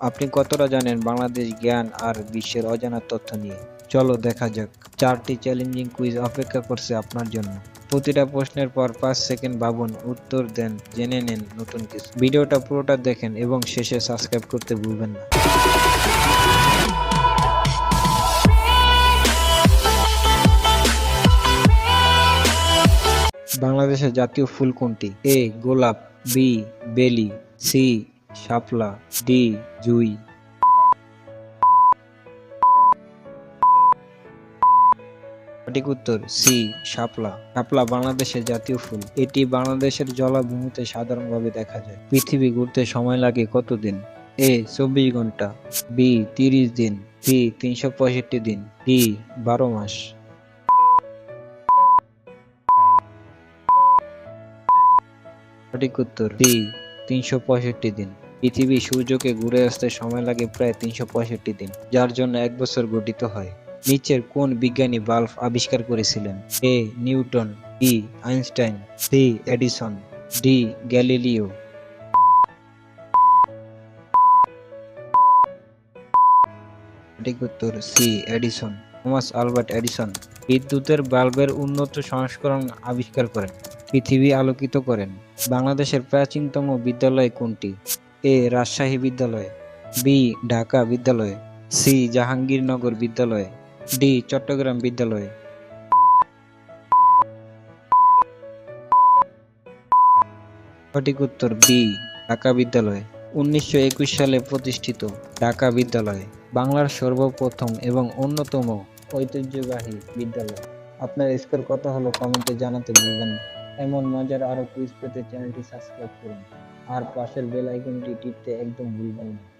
আপনি কতটা জানেন বাংলাদেশ জ্ঞান আর বিশ্বের অজানা তথ্য নিয়ে? চলো দেখা যাক। চারটি চ্যালেঞ্জিং কুইজ অপেক্ষা করছে আপনার জন্য। প্রতিটা প্রশ্নের পর পাঁচ সেকেন্ড ভাবুন, উত্তর দেন, জেনে নেন নতুন কিছু। ভিডিওটা পুরোটা দেখেন এবং শেষে সাবস্ক্রাইব করতে ভুলবেন না। বাংলাদেশের জাতীয় ফুল কোনটি? এ, গোলাপ, বি, বেলি, সি শাপলা, ডি, জুই। সঠিক উত্তর, সি, শাপলা। শাপলা বাংলাদেশের জাতীয় ফুল। এটি বাংলাদেশের জলাভূমিতে সাধারণভাবে দেখা যায়। পৃথিবী ঘুরতে সময় লাগে কতদিন? এ, চব্বিশ ঘণ্টা। বি, তিরিশ দিন। সি, তিনশো পঁয়ষট্টি দিন। ডি, বারো মাস। সঠিক উত্তর ডি তিনশো পঁয়ষট্টি দিন। পৃথিবী সূর্যকে ঘুরে আসতে সময় লাগে প্রায় তিনশো পঁয়ষট্টি দিন, যার জন্য এক বছর গঠিত হয়। নিচের কোন বিজ্ঞানী বাল্ব আবিষ্কার করেছিলেন? A. Newton, B. Einstein, C. Edison, D. Galileo. উত্তর C. Edison. Thomas Albert Edison বিদ্যুতের বাল্বের উন্নত সংস্করণ আবিষ্কার করেন। পৃথিবী আলোকিত করেন। বাংলাদেশের প্রাচীনতম বিদ্যালয় কোনটি? এ. রাজশাহী বিদ্যালয়, বি. ঢাকা বিদ্যালয়, সি. জাহাঙ্গীরনগর বিদ্যালয়, ডি. চট্টগ্রাম বিদ্যালয়। সঠিক উত্তর বি, ঢাকা বিদ্যালয়। উনিশশো একুশ সালে প্রতিষ্ঠিত ঢাকা বিদ্যালয় বাংলার সর্বপ্রথম এবং অন্যতম ঐতিহ্যবাহী বিদ্যালয়। আপনার স্কোর কত হলো কমেন্টে জানাতে ভুলবেন না। এমন মজার আরও কুইজ পেতে চ্যানেলটি সাবস্ক্রাইব করুন। আর পাশের বেল আইকনটি টিপতে একদম ভুলবেন না।